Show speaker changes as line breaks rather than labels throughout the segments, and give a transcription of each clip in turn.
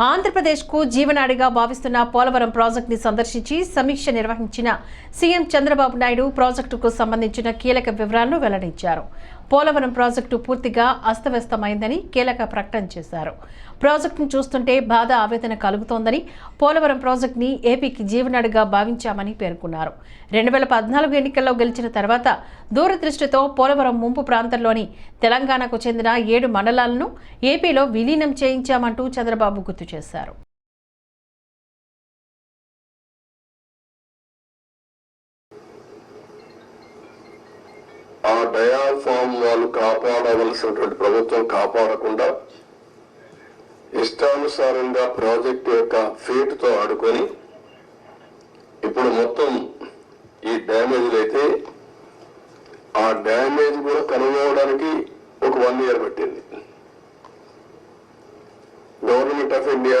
ఆంధ్రప్రదేశ్కు జీవనాడిగా భావిస్తున్న పోలవరం ప్రాజెక్టుని సందర్శించి సమీక్ష నిర్వహించిన సీఎం చంద్రబాబు నాయుడు ప్రాజెక్టుకు సంబంధించిన కీలక వివరాలను వెల్లడించారు. పోలవరం ప్రాజెక్టు పూర్తిగా అస్తవ్యస్తమైందని కీలక ప్రకటన చేశారు. ప్రాజెక్టును చూస్తుంటే బాధ ఆవేదన కలుగుతోందని పోలవరం ప్రాజెక్టుని ఏపీకి జీవనాడిగా భావించామని పేర్కొన్నారు. రెండు వేల పద్నాలుగు ఎన్నికల్లో గెలిచిన తర్వాత దూరదృష్టితో పోలవరం ముంపు ప్రాంతంలోని తెలంగాణకు చెందిన ఏడు మండలాలను ఏపీలో విలీనం చేయించామంటూ చంద్రబాబు గుర్తు చేశారు.
డయాల్ డయాఫామ్ వాళ్ళు కాపాడవలసినటువంటి ప్రభుత్వం కాపాడకుండా ఇష్టానుసారంగా ప్రాజెక్ట్ యొక్క ఫీట్తో ఆడుకొని ఇప్పుడు మొత్తం ఈ డ్యామేజ్లు అయితే ఆ డ్యామేజ్ కూడా కనుగొనడానికి ఒక వన్ ఇయర్ పట్టింది. గవర్నమెంట్ ఆఫ్ ఇండియా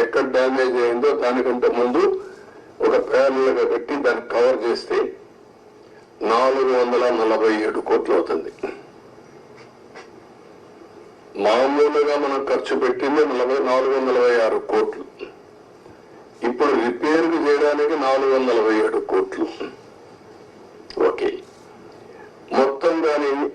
ఎక్కడ డ్యామేజ్ అయిందో దానికంటే ముందు ఒక ప్యానల్ పెట్టి దాన్ని కవర్ చేస్తే నాలుగు వందల నలభై ఏడు కోట్లు అవుతుంది. మామూలుగా మనం ఖర్చు పెట్టింది నలభై నాలుగు వందల ఆరు కోట్లు. ఇప్పుడు రిపేర్ చేయడానికి నాలుగు వందల ఏడు కోట్లు. ఓకే. మొత్తం కానీ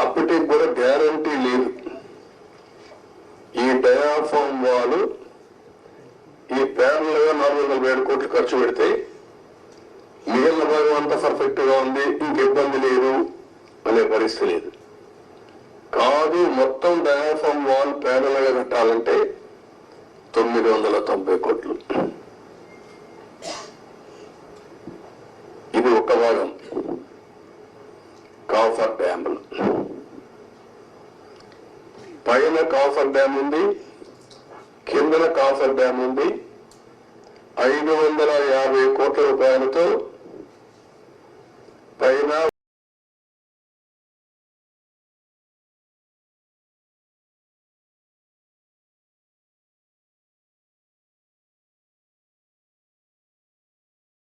అప్పటికి కూడా గ్యారంటీ లేదు. ఈ డయాఫామ్ వాళ్ళు ఈ ప్యారల్గా నాలుగు వందల ఏడు కోట్లు ఖర్చు పెడితే మిగిలిన భాగం అంతా పర్ఫెక్ట్గా ఉంది ఇంక ఇబ్బంది లేదు అనే పరిస్థితి లేదు. కాదు మొత్తం డయాఫామ్ వాల్ ప్యారల్గా కట్టాలంటే తొమ్మిది వందల తొంభై కోట్లు. ఇది ఒక భాగం. కాఫర్ డ్యాములు. పైన కాఫర్ డ్యామ్ ఉంది కిందన కాఫర్ డ్యామ్ ఉంది. ఐదు వందల యాభై కోట్ల రూపాయలతో పైన